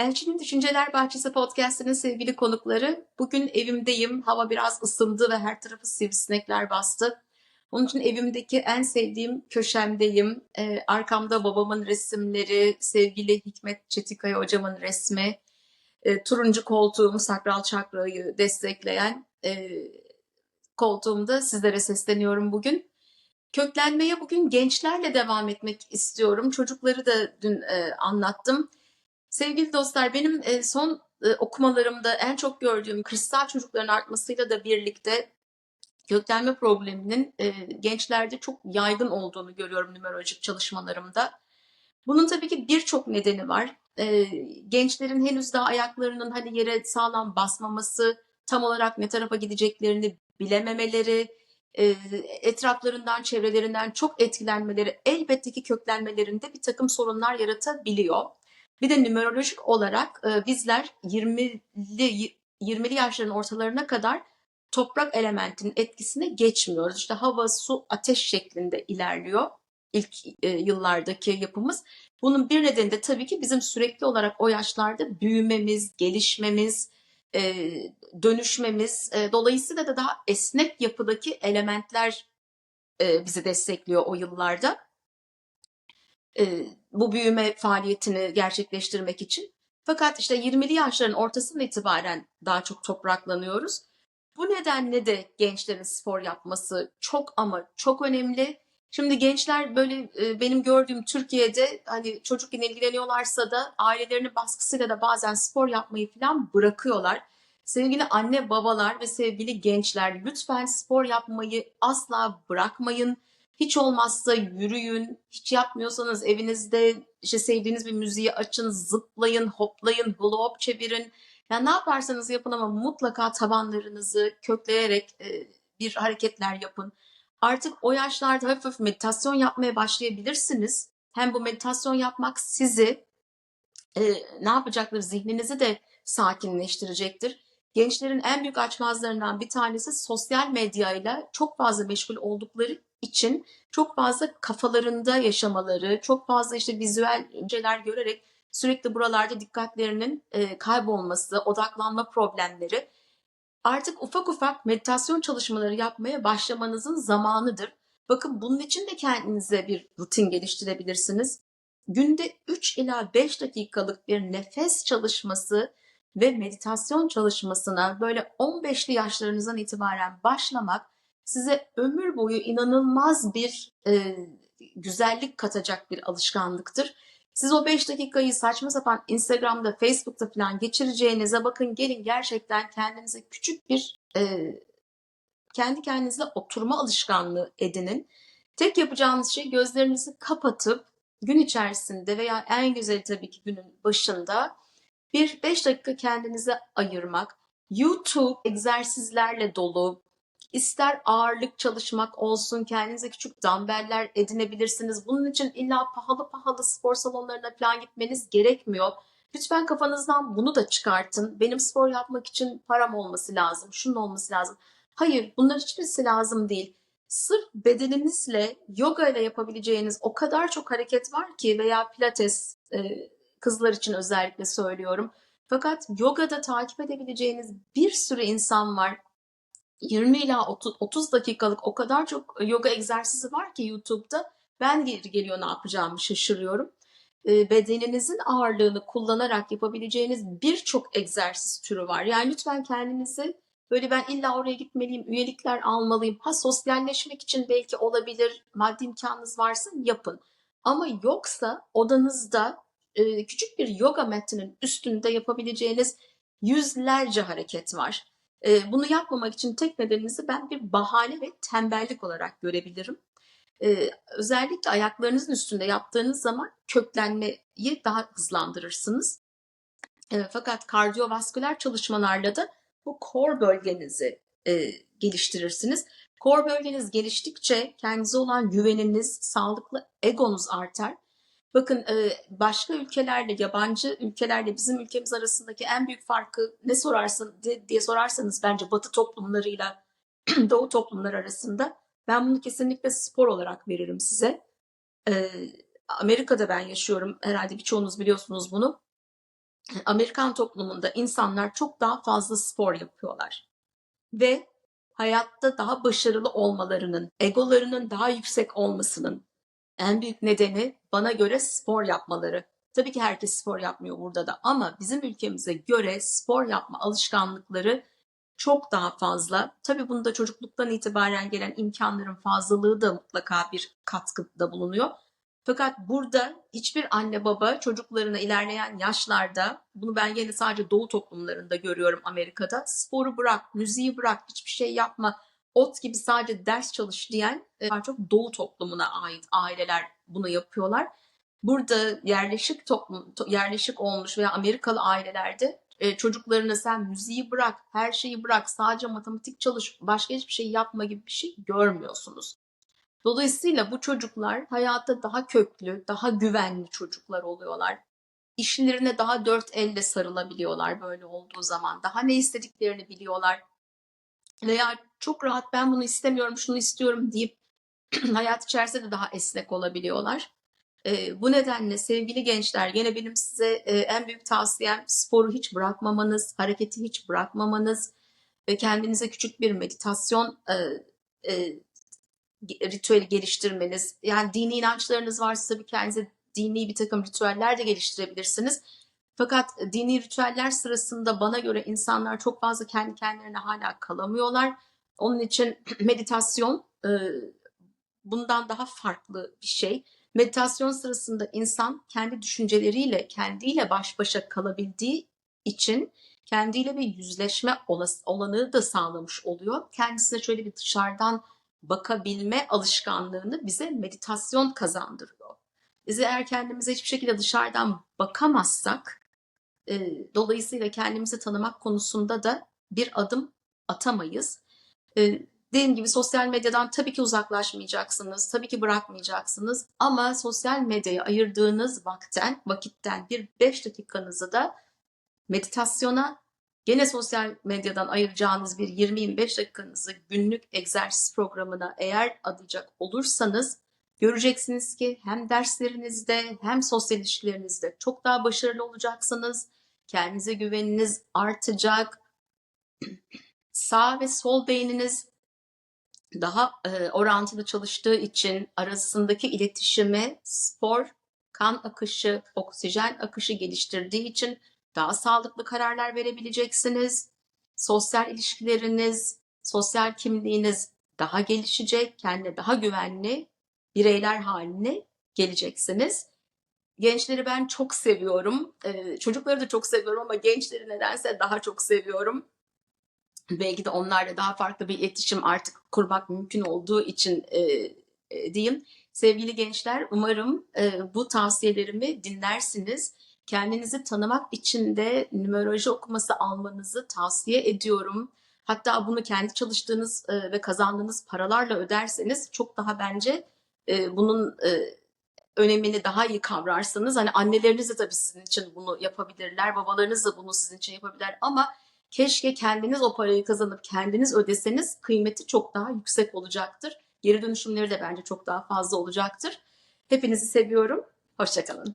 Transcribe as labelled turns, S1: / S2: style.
S1: Elçinin Düşünceler Bahçesi podcastinin sevgili konukları, bugün evimdeyim. Hava biraz ısındı ve her tarafı sivrisinekler bastı. Onun için evimdeki en sevdiğim köşemdeyim. Ee, arkamda babamın resimleri, sevgili Hikmet Çetikaya hocamın resmi, e, turuncu koltuğum sakral çakrayı destekleyen e, koltuğumda sizlere sesleniyorum bugün. Köklenmeye bugün gençlerle devam etmek istiyorum. Çocukları da dün e, anlattım. Sevgili dostlar benim e, son e, okumalarımda en çok gördüğüm kristal çocukların artmasıyla da birlikte köklenme probleminin e, gençlerde çok yaygın olduğunu görüyorum numerolojik çalışmalarımda. Bunun tabii ki birçok nedeni var. Gençlerin henüz daha ayaklarının hani yere sağlam basmaması, tam olarak ne tarafa gideceklerini bilememeleri, etraflarından, çevrelerinden çok etkilenmeleri elbette ki köklenmelerinde bir takım sorunlar yaratabiliyor. Bir de numerolojik olarak e, bizler 20'li 20'li yaşların ortalarına kadar toprak elementinin etkisine geçmiyoruz. İşte hava, su, ateş şeklinde ilerliyor ilk e, yıllardaki yapımız. Bunun bir nedeni de tabii ki bizim sürekli olarak o yaşlarda büyümemiz, gelişmemiz, e, dönüşmemiz. E, dolayısıyla da daha esnek yapıdaki elementler e, bizi destekliyor o yıllarda. E, bu büyüme faaliyetini gerçekleştirmek için. Fakat işte 20'li yaşların ortasından itibaren daha çok topraklanıyoruz. Bu nedenle de gençlerin spor yapması çok ama çok önemli. Şimdi gençler böyle e, benim gördüğüm Türkiye'de hani çocukken ilgileniyorlarsa da ailelerinin baskısıyla da bazen spor yapmayı falan bırakıyorlar. Sevgili anne babalar ve sevgili gençler lütfen spor yapmayı asla bırakmayın. Hiç olmazsa yürüyün. Hiç yapmıyorsanız evinizde işte sevdiğiniz bir müziği açın, zıplayın, hoplayın, hula çevirin. Yani ne yaparsanız yapın ama mutlaka tabanlarınızı kökleyerek e, bir hareketler yapın. Artık o yaşlarda hafif hafif meditasyon yapmaya başlayabilirsiniz. Hem bu meditasyon yapmak sizi e, ne yapacaktır? Zihninizi de sakinleştirecektir. Gençlerin en büyük açmazlarından bir tanesi sosyal medyayla çok fazla meşgul oldukları için çok fazla kafalarında yaşamaları, çok fazla işte vizüel şeyler görerek sürekli buralarda dikkatlerinin e, kaybolması, odaklanma problemleri artık ufak ufak meditasyon çalışmaları yapmaya başlamanızın zamanıdır. Bakın bunun için de kendinize bir rutin geliştirebilirsiniz. Günde 3 ila 5 dakikalık bir nefes çalışması ve meditasyon çalışmasına böyle 15'li yaşlarınızdan itibaren başlamak size ömür boyu inanılmaz bir e, güzellik katacak bir alışkanlıktır. Siz o 5 dakikayı saçma sapan Instagram'da, Facebook'ta falan geçireceğinize bakın gelin gerçekten kendinize küçük bir e, kendi kendinizle oturma alışkanlığı edinin. Tek yapacağınız şey gözlerinizi kapatıp gün içerisinde veya en güzeli tabii ki günün başında bir 5 dakika kendinize ayırmak. YouTube egzersizlerle dolu, İster ağırlık çalışmak olsun, kendinize küçük dumbbell'ler edinebilirsiniz. Bunun için illa pahalı pahalı spor salonlarına falan gitmeniz gerekmiyor. Lütfen kafanızdan bunu da çıkartın. Benim spor yapmak için param olması lazım, şunun olması lazım. Hayır, bunlar hiçbirisi lazım değil. Sırf bedeninizle, yoga ile yapabileceğiniz o kadar çok hareket var ki veya pilates e, kızlar için özellikle söylüyorum. Fakat yogada takip edebileceğiniz bir sürü insan var 20 ila 30, 30 dakikalık o kadar çok yoga egzersizi var ki YouTube'da ben geri geliyor ne yapacağımı şaşırıyorum. E, bedeninizin ağırlığını kullanarak yapabileceğiniz birçok egzersiz türü var. Yani lütfen kendinizi böyle ben illa oraya gitmeliyim, üyelikler almalıyım. Ha sosyalleşmek için belki olabilir, maddi imkanınız varsa yapın. Ama yoksa odanızda e, küçük bir yoga metinin üstünde yapabileceğiniz yüzlerce hareket var. E, bunu yapmamak için tek nedeninizi ben bir bahane ve tembellik olarak görebilirim. E, özellikle ayaklarınızın üstünde yaptığınız zaman köklenmeyi daha hızlandırırsınız. E, fakat kardiyovasküler çalışmalarla da bu core bölgenizi e, geliştirirsiniz. Core bölgeniz geliştikçe kendinize olan güveniniz, sağlıklı egonuz artar Bakın e, başka ülkelerle, yabancı ülkelerle bizim ülkemiz arasındaki en büyük farkı ne sorarsın diye sorarsanız bence Batı toplumlarıyla Doğu toplumlar arasında ben bunu kesinlikle spor olarak veririm size. E, Amerika'da ben yaşıyorum. Herhalde birçoğunuz biliyorsunuz bunu. Amerikan toplumunda insanlar çok daha fazla spor yapıyorlar. Ve hayatta daha başarılı olmalarının, egolarının daha yüksek olmasının en büyük nedeni bana göre spor yapmaları. Tabii ki herkes spor yapmıyor burada da ama bizim ülkemize göre spor yapma alışkanlıkları çok daha fazla. Tabii bunda çocukluktan itibaren gelen imkanların fazlalığı da mutlaka bir katkıda bulunuyor. Fakat burada hiçbir anne baba çocuklarına ilerleyen yaşlarda, bunu ben yine sadece doğu toplumlarında görüyorum Amerika'da, sporu bırak, müziği bırak, hiçbir şey yapma, ot gibi sadece ders çalış diyen e, daha çok doğu toplumuna ait aileler bunu yapıyorlar. Burada yerleşik toplum, to- yerleşik olmuş veya Amerikalı ailelerde e, çocuklarına sen müziği bırak, her şeyi bırak, sadece matematik çalış, başka hiçbir şey yapma gibi bir şey görmüyorsunuz. Dolayısıyla bu çocuklar hayata daha köklü, daha güvenli çocuklar oluyorlar. İşlerine daha dört elle sarılabiliyorlar böyle olduğu zaman. Daha ne istediklerini biliyorlar. Veya çok rahat ben bunu istemiyorum, şunu istiyorum deyip hayat içerisinde de daha esnek olabiliyorlar. Ee, bu nedenle sevgili gençler gene benim size e, en büyük tavsiyem sporu hiç bırakmamanız, hareketi hiç bırakmamanız ve kendinize küçük bir meditasyon e, e, ritüeli geliştirmeniz. Yani dini inançlarınız varsa tabii kendinize dini bir takım ritüeller de geliştirebilirsiniz. Fakat dini ritüeller sırasında bana göre insanlar çok fazla kendi kendilerine hala kalamıyorlar. Onun için meditasyon e, bundan daha farklı bir şey. Meditasyon sırasında insan kendi düşünceleriyle, kendiyle baş başa kalabildiği için kendiyle bir yüzleşme olanağı da sağlamış oluyor. Kendisine şöyle bir dışarıdan bakabilme alışkanlığını bize meditasyon kazandırıyor. Biz eğer kendimize hiçbir şekilde dışarıdan bakamazsak, e, dolayısıyla kendimizi tanımak konusunda da bir adım atamayız. E, dediğim gibi sosyal medyadan tabii ki uzaklaşmayacaksınız, tabii ki bırakmayacaksınız ama sosyal medyaya ayırdığınız vakten, vakitten bir 5 dakikanızı da meditasyona, gene sosyal medyadan ayıracağınız bir 20-25 dakikanızı günlük egzersiz programına eğer adayacak olursanız göreceksiniz ki hem derslerinizde hem sosyal ilişkilerinizde çok daha başarılı olacaksınız. Kendinize güveniniz artacak. Sağ ve sol beyniniz daha e, orantılı çalıştığı için arasındaki iletişimi spor, kan akışı, oksijen akışı geliştirdiği için daha sağlıklı kararlar verebileceksiniz. Sosyal ilişkileriniz, sosyal kimliğiniz daha gelişecek, kendine daha güvenli bireyler haline geleceksiniz. Gençleri ben çok seviyorum. Ee, çocukları da çok seviyorum ama gençleri nedense daha çok seviyorum. Belki de onlarla daha farklı bir iletişim artık kurmak mümkün olduğu için e, e, diyeyim. Sevgili gençler, umarım e, bu tavsiyelerimi dinlersiniz. Kendinizi tanımak için de numeroloji okuması almanızı tavsiye ediyorum. Hatta bunu kendi çalıştığınız e, ve kazandığınız paralarla öderseniz çok daha bence e, bunun e, önemini daha iyi kavrarsınız. Hani anneleriniz de tabii sizin için bunu yapabilirler, babalarınız da bunu sizin için yapabilirler ama keşke kendiniz o parayı kazanıp kendiniz ödeseniz kıymeti çok daha yüksek olacaktır. Geri dönüşümleri de bence çok daha fazla olacaktır. Hepinizi seviyorum. Hoşçakalın.